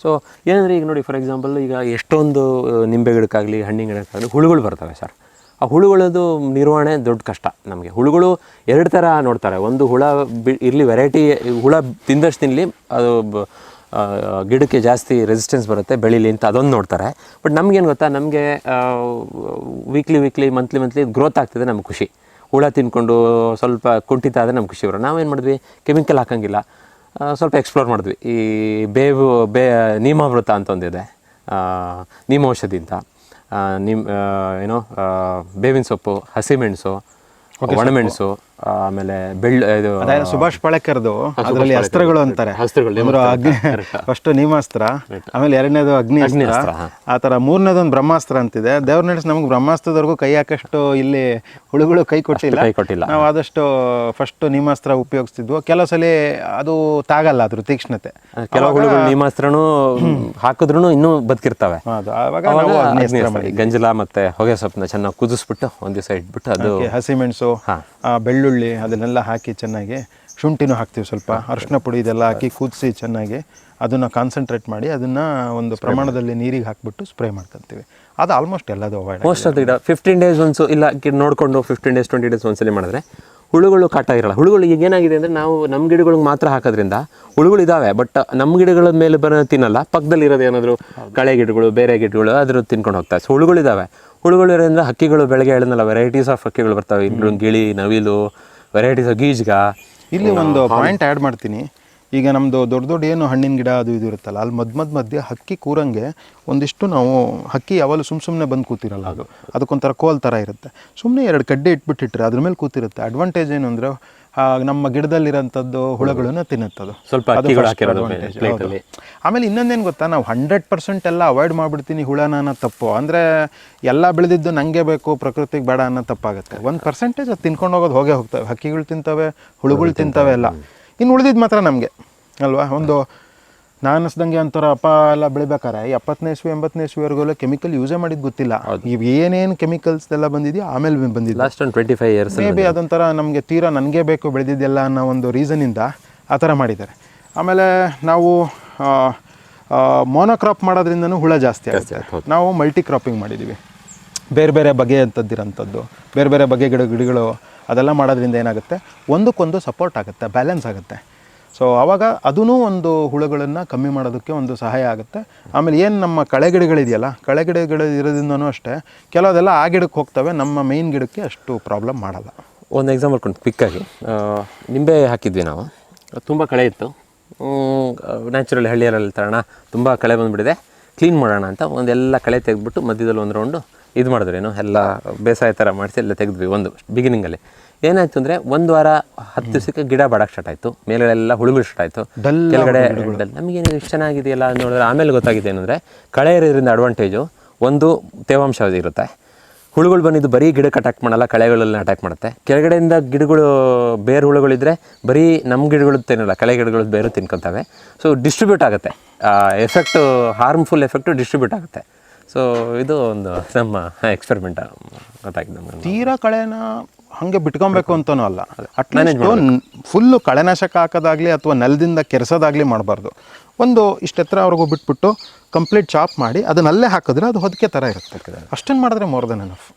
ಸೊ ಏನಂದರೆ ಈಗ ನೋಡಿ ಫಾರ್ ಎಕ್ಸಾಂಪಲ್ ಈಗ ಎಷ್ಟೊಂದು ನಿಂಬೆ ಗಿಡಕ್ಕಾಗಲಿ ಹಣ್ಣಿನ ಗಿಡಕ್ಕಾಗಲಿ ಹುಳುಗಳು ಬರ್ತವೆ ಸರ್ ಆ ಹುಳುಗಳದ್ದು ನಿರ್ವಹಣೆ ದೊಡ್ಡ ಕಷ್ಟ ನಮಗೆ. ಹುಳುಗಳು ಎರಡು ಥರ ನೋಡ್ತಾರೆ. ಒಂದು ಹುಳ ಬಿ ಇರಲಿ ವೆರೈಟಿ ಹುಳ ತಿಂದಷ್ಟು ತಿನ್ನಲಿ ಅದು ಗಿಡಕ್ಕೆ ಜಾಸ್ತಿ ರೆಸಿಸ್ಟೆನ್ಸ್ ಬರುತ್ತೆ ಬೆಳೀಲಿ ಅಂತ ಅದೊಂದು ನೋಡ್ತಾರೆ. ಬಟ್ ನಮಗೇನು ಗೊತ್ತಾ? ನಮಗೆ weekly weekly monthly monthly growth ಆಗ್ತಿದೆ ನಮ್ಗೆ ಖುಷಿ. ಹುಳ ತಿನ್ಕೊಂಡು ಸ್ವಲ್ಪ ಕುಂಠಿತ ಆದರೆ ನಮ್ಗೆ ಖುಷಿ ಬರೋ ನಾವೇನು ಮಾಡಿದ್ವಿ? ಕೆಮಿಕಲ್ ಹಾಕೋಂಗಿಲ್ಲ. ಸ್ವಲ್ಪ ಎಕ್ಸ್ಪ್ಲೋರ್ ಮಾಡಿದ್ವಿ. ಈ ಬೇವು ಬೇ ನೀಮಾಮೃತ ಅಂತ ಒಂದಿದೆ. ನಿಮ್ಮ ನೀಮ ಔಷಧಿ ಅಂತ ನಿಮ್ಮ ನಿಮ್ ಏನೋ ಬೇವಿನ ಸೊಪ್ಪು ಹಸಿಮೆಣಸು ಒಣಮೆಣಸು. ಆಮೇಲೆ ಬೆಳ್ಳ ಇದು ಸುಭಾಷ್ ಪಳೇಕರ್ದು. ಅದರಲ್ಲಿ ಅಸ್ತ್ರಗಳು ಅಂತಾರೆ. ಒಂದು ಅಗ್ನಿ ಫಸ್ಟ್ ನೀಮಾಸ್ತ್ರ ಆಮೇಲೆ ಎರಡನೇದು ಅಗ್ನಿ ಅಸ್ತ್ರ. ಆ ಥರ ಮೂರನೇದು ಒಂದು ಬ್ರಹ್ಮಾಸ್ತ್ರ ಅಂತಿದೆ. ದೇವ್ರ ನಡೆಸಿ ನಮಗೆ ಬ್ರಹ್ಮಾಸ್ತ್ರದವರೆಗೂ ಕೈ ಹಾಕಷ್ಟು ಇಲ್ಲಿ ಹುಳುಗಳು ಕೈ ಕೊಟ್ಟಿಲ್ಲ. ಕೈ ಕೊಟ್ಟಿಲ್ಲ. ನಾವು ಆದಷ್ಟು ಫಸ್ಟ್ ನೀಮಾಸ್ತ್ರ ಉಪಯೋಗಿಸ್ತಿದ್ವು. ಕೆಲವು ಸಲ ಅದು ತಾಗಲ್ಲ ಅದ್ರ ತೀಕ್ಷ್ಣತೆ. ಕೆಲವು ಹುಳುಗಳು ನೀಮಾಸ್ತ್ರನೂ ಹಾಕಿದ್ರು ಇನ್ನೂ ಬದುಕಿರ್ತವೆ. ಗಂಜಲ ಮತ್ತೆ ಹೊಗೆ ಸೊಪ್ಪನ್ನ ಚೆನ್ನಾಗಿ ಕುದಿಸ್ಬಿಟ್ಟು ಒಂದ್ ದಿವಸ ಇಟ್ಬಿಟ್ಟು ಅದು ಹಸಿಮೆಣಸು ಆ, ಬೆಳ್ಳುಳ್ಳಿ ಅದನ್ನೆಲ್ಲ ಹಾಕಿ ಚೆನ್ನಾಗಿ ಶುಂಠಿನೂ ಹಾಕ್ತೀವಿ ಸ್ವಲ್ಪ ಅರಿಶಿನ ಪುಡಿ ಇದೆಲ್ಲ ಹಾಕಿ ಕುದಿಸಿ ಚೆನ್ನಾಗಿ ಅದನ್ನು ಕಾನ್ಸಂಟ್ರೇಟ್ ಮಾಡಿ ಅದನ್ನು ಒಂದು ಪ್ರಮಾಣದಲ್ಲಿ ನೀರಿಗೆ ಹಾಕಿಬಿಟ್ಟು ಸ್ಪ್ರೇ ಮಾಡ್ಕೊತೀವಿ. ಅದು ಆಲ್ಮೋಸ್ಟ್ ಎಲ್ಲದು ಅವಾಯ್ಡ್ ಮೋಸ್ಟ್ ಆಫ್ ಗಿಡ ಫಿಫ್ಟೀನ್ ಡೇಸ್ ಒಂದ್ಸು ಇಲ್ಲ ಕಿ- ನೋಡ್ಕೊಂಡು ಫಿಫ್ಟೀನ್ ಡೇಸ್ ಟ್ವೆಂಟಿ ಡೇಸ್ ಒಂದ್ಸಲಿ ಮಾಡಿದ್ರೆ ಹುಳುಗಳು ಕಾಟ ಇರಲ್ಲ. ಹುಳುಗಳು ಈಗ ಏನಾಗಿದೆ ಅಂದರೆ ನಾವು ನಮ್ಮ ಗಿಡಗಳಿಗೆ ಮಾತ್ರ ಹಾಕೋದ್ರಿಂದ ಹುಳುಗಳು ಇದಾವೆ ಬಟ್ ನಮ್ಮ ಗಿಡಗಳ ಮೇಲೆ ಬರೋ ತಿನ್ನಲ್ಲ. ಪಕ್ಕದಲ್ಲಿ ಇರೋದು ಏನಾದರೂ ಕಳೆ ಗಿಡಗಳು ಬೇರೆ ಗಿಡಗಳು ಅದ್ರ ತಿನ್ಕೊಂಡು ಹೋಗ್ತಾರೆ. ಸೊ ಹುಳುಗಳಿದ್ದಾವೆ ಹುಳುಗಳು ಇರೋದ್ರಿಂದ ಹಕ್ಕಿಗಳು ಬೆಳಗ್ಗೆ ಹೇಳಿದ್ನಲ್ಲ ವೆರೈಟೀಸ್ ಆಫ್ ಹಕ್ಕಿಗಳು ಬರ್ತವೆ. ಇನ್ನು ಗಿಳಿ ನವಿಲು ವೆರೈಟೀಸ್ ಆಫ್ ಗೀಜ್ಗ. ಇಲ್ಲಿ ಒಂದು ಪಾಯಿಂಟ್ ಆ್ಯಡ್ ಮಾಡ್ತೀನಿ. ಈಗ ನಮ್ಮದು ದೊಡ್ಡ ದೊಡ್ಡ ಏನು ಹಣ್ಣಿನ ಗಿಡ ಅದು ಇದು ಇರುತ್ತಲ್ಲ ಅಲ್ಲಿ ಮಧ್ಯ ಮಧ್ಯ ಮಧ್ಯೆ ಹಕ್ಕಿ ಕೂರಂಗೆ ಒಂದಿಷ್ಟು ನಾವು ಹಕ್ಕಿ ಯಾವಾಗಲೂ ಸುಮ್ಮ ಸುಮ್ಮನೆ ಬಂದು ಕೂತಿರಲ್ಲ ಅದು. ಅದಕ್ಕೊಂಥರ ಕೋಲ್ ಥರ ಇರುತ್ತೆ. ಸುಮ್ಮನೆ ಎರಡು ಕಡ್ಡಿ ಇಟ್ಬಿಟ್ಟಿಟ್ರೆ ಅದ್ರ ಮೇಲೆ ಕೂತಿರುತ್ತೆ. ಅಡ್ವಾಂಟೇಜ್ ಏನು ಅಂದರೆ ನಮ್ಮ ಗಿಡದಲ್ಲಿರೋಂಥದ್ದು ಹುಳಗಳನ್ನು ತಿನ್ನುತ್ತದು. ಸ್ವಲ್ಪ ಅದು. ಅಲ್ಲಿ. ಆಮೇಲೆ ಇನ್ನೊಂದೇನು ಗೊತ್ತಾ? ನಾವು ಹಂಡ್ರೆಡ್ ಪರ್ಸೆಂಟ್ ಎಲ್ಲ ಅವಾಯ್ಡ್ ಮಾಡಿಬಿಡ್ತೀನಿ ಹುಳನ ಅನ್ನೋ ತಪ್ಪು. ಅಂದರೆ ಎಲ್ಲ ಬೆಳೆದಿದ್ದು ನನಗೆ ಬೇಕು ಪ್ರಕೃತಿಗೆ ಬೇಡ ಅನ್ನೋ ತಪ್ಪಾಗುತ್ತೆ. ಒಂದು ಪರ್ಸೆಂಟೇಜ್ ಅದು ತಿನ್ಕೊಂಡು ಹೋಗೋದು ಹೋಗೇ ಹೋಗ್ತವೆ. ಹಕ್ಕಿಗಳು ತಿಂತವೆ ಹುಳುಗಳು ತಿಂತವೆ ಎಲ್ಲ. ಇನ್ನು ಉಳಿದಿದ್ದು ಮಾತ್ರ ನಮಗೆ. ಅಲ್ವಾ? ಒಂದು ನಾನು ಅನ್ಸ್ದಂಗೆ ಅಂತಾರ ಅಪ್ಪ ಎಲ್ಲ ಬೆಳಿಬೇಕಾರೆ ಎಪ್ಪತ್ತನೇ ಇಸ್ವಿ ಎಂಬತ್ತನೇ ಇಸ್ವಿವರೆಗೂ ಕೆಮಿಕಲ್ ಯೂಸೇ ಮಾಡಿದ್ದು ಗೊತ್ತಿಲ್ಲ. ಇವು ಏನೇನು ಕೆಮಿಕಲ್ಸ್ ಎಲ್ಲ ಬಂದಿದೆಯೋ ಆಮೇಲೆ ಬಂದಿದ್ದು. ಲಾಸ್ಟ್ ಒಂದು twenty five years may be ಅದೊಂಥರ ನಮಗೆ ತೀರಾ ನನಗೆ ಬೇಕು ಬೆಳೆದಿದ್ದೆಲ್ಲ ಅನ್ನೋ ಒಂದು ರೀಸನಿಂದ ಆ ಥರ ಮಾಡಿದ್ದಾರೆ. ಆಮೇಲೆ ನಾವು ಮೋನೋಕ್ರಾಪ್ ಮಾಡೋದ್ರಿಂದನೂ ಹುಳ ಜಾಸ್ತಿ ಆಗುತ್ತೆ. ನಾವು ಮಲ್ಟಿ ಕ್ರಾಪಿಂಗ್ ಮಾಡಿದ್ದೀವಿ. ಬೇರೆ ಬೇರೆ ಬಗೆಯಂಥದ್ದಿರೋಂಥದ್ದು ಬೇರೆ ಬೇರೆ ಬಗೆ ಗಿಡ ಗಿಡಗಳು ಅದೆಲ್ಲ ಮಾಡೋದ್ರಿಂದ ಏನಾಗುತ್ತೆ? ಒಂದಕ್ಕೊಂದು ಸಪೋರ್ಟ್ ಆಗುತ್ತೆ ಬ್ಯಾಲೆನ್ಸ್ ಆಗುತ್ತೆ. ಸೊ ಆವಾಗ ಅದೂ ಒಂದು ಹುಳುಗಳನ್ನು ಕಮ್ಮಿ ಮಾಡೋದಕ್ಕೆ ಒಂದು ಸಹಾಯ ಆಗುತ್ತೆ. ಆಮೇಲೆ ಏನು ನಮ್ಮ ಕಳೆ ಗಿಡಗಳಿದೆಯಲ್ಲ ಕಳೆ ಗಿಡಗಳು ಇರೋದ್ರಿಂದನೂ ಅಷ್ಟೇ ಕೆಲವದೆಲ್ಲ ಆ ಗಿಡಕ್ಕೆ ಹೋಗ್ತವೆ ನಮ್ಮ ಮೇಯ್ನ್ ಗಿಡಕ್ಕೆ ಅಷ್ಟು ಪ್ರಾಬ್ಲಮ್ ಮಾಡಲ್ಲ. ಒಂದು ಎಕ್ಸಾಂಪಲ್ ಕೊಂಡು ಪಿಕ್ಕಾಗಿ ನಿಂಬೆ ಹಾಕಿದ್ವಿ ನಾವು. ತುಂಬ ಕಳೆ ಇತ್ತು. ನ್ಯಾಚುರಲ್ ಹಳ್ಳಿಯರಲ್ಲಿ ತರೋಣ ತುಂಬ ಕಳೆ ಬಂದುಬಿಟ್ಟಿದೆ ಕ್ಲೀನ್ ಮಾಡೋಣ ಅಂತ ಒಂದೆಲ್ಲ ಕಳೆ ತೆಗೆದ್ಬಿಟ್ಟು ಮಧ್ಯದಲ್ಲಿ ಒಂದು ರೌಂಡು ಇದು ಮಾಡಿದ್ರೇನು ಎಲ್ಲ ಬೇಸಾಯ ಥರ ಮಾಡಿಸಿ ಎಲ್ಲ ತೆಗೆದ್ವಿ ಒಂದು ಬಿಗಿನಿಂಗಲ್ಲಿ ಏನಾಯ್ತು ಅಂದರೆ ಒಂದು ವಾರ ಹತ್ತು ದಿವಸಕ್ಕೆ ಗಿಡ ಬಾಡಕ್ಕೆ ಸ್ಟಾರ್ಟ್ ಆಯಿತು. ಮೇಲೆಲ್ಲ ಹುಳುಗಳು ಸ್ಟಾರ್ಟ್ ಆಯಿತು. ಕೆಳಗಡೆ ನಮಗೇನು ಇಷ್ಟ ಚೆನ್ನಾಗಿದೆಯಲ್ಲ ಅಂತ ನೋಡಿದ್ರೆ ಆಮೇಲೆ ಗೊತ್ತಾಗಿದೆ ಏನಂದರೆ ಕಳೆ ಇರೋದ್ರಿಂದ ಅಡ್ವಾಂಟೇಜು ಒಂದು ತೇವಾಂಶ ಇರುತ್ತೆ. ಹುಳುಗಳು ಬಂದಿದ್ದು ಬರೀ ಗಿಡಕ್ಕೆ ಅಟ್ಯಾಕ್ ಮಾಡಲ್ಲ ಕಳೆಗಳಲ್ಲಿ ಅಟ್ಯಾಕ್ ಮಾಡುತ್ತೆ. ಕೆಳಗಡೆಯಿಂದ ಗಿಡಗಳು ಬೇರೆ ಹುಳುಗಳಿದ್ರೆ ಬರೀ ನಮ್ಮ ಗಿಡಗಳು ತಿನ್ನಲ್ಲ ಕಳೆ ಗಿಡಗಳು ಬೇರೆ ತಿನ್ಕೊತವೆ ಸೊ ಡಿಸ್ಟ್ರಿಬ್ಯೂಟ್ ಆಗುತ್ತೆ. ಎಫೆಕ್ಟು ಹಾರ್ಮ್ಫುಲ್ ಎಫೆಕ್ಟು ಡಿಸ್ಟ್ರಿಬ್ಯೂಟ್ ಆಗುತ್ತೆ. ಸೊ ಇದು ಒಂದು ನಮ್ಮ ಎಕ್ಸ್ಪೆರಿಮೆಂಟ್ ಗೊತ್ತಾಗಿದೆ ನಮಗೆ. ತೀರಾ ಕಳೆನ ಹಂಗೆ ಬಿಟ್ಕೊಬೇಕು ಅಂತನೂ ಅಲ್ಲ. ಅಟ್ಲೀಸ್ಟ್ ಫುಲ್ಲು ಕಳೆನಾಶಕ ಹಾಕೋದಾಗ್ಲಿ ಅಥವಾ ನೆಲದಿಂದ ಕೆರೆಸೋದಾಗ್ಲಿ ಮಾಡಬಾರ್ದು. ಒಂದು ಇಷ್ಟು ಅವ್ರಿಗೂ ಬಿಟ್ಬಿಟ್ಟು ಕಂಪ್ಲೀಟ್ ಚಾಪ್ ಮಾಡಿ ಅದನ್ನಲ್ಲೇ ಹಾಕಿದ್ರೆ ಅದು ಹೊದಿಕೆ ಥರ ಇರುತ್ತೆ. ಅಷ್ಟನ್ನು ಮಾಡಿದ್ರೆ ಮೋರ್ ದೆನ್ ಎನಫ್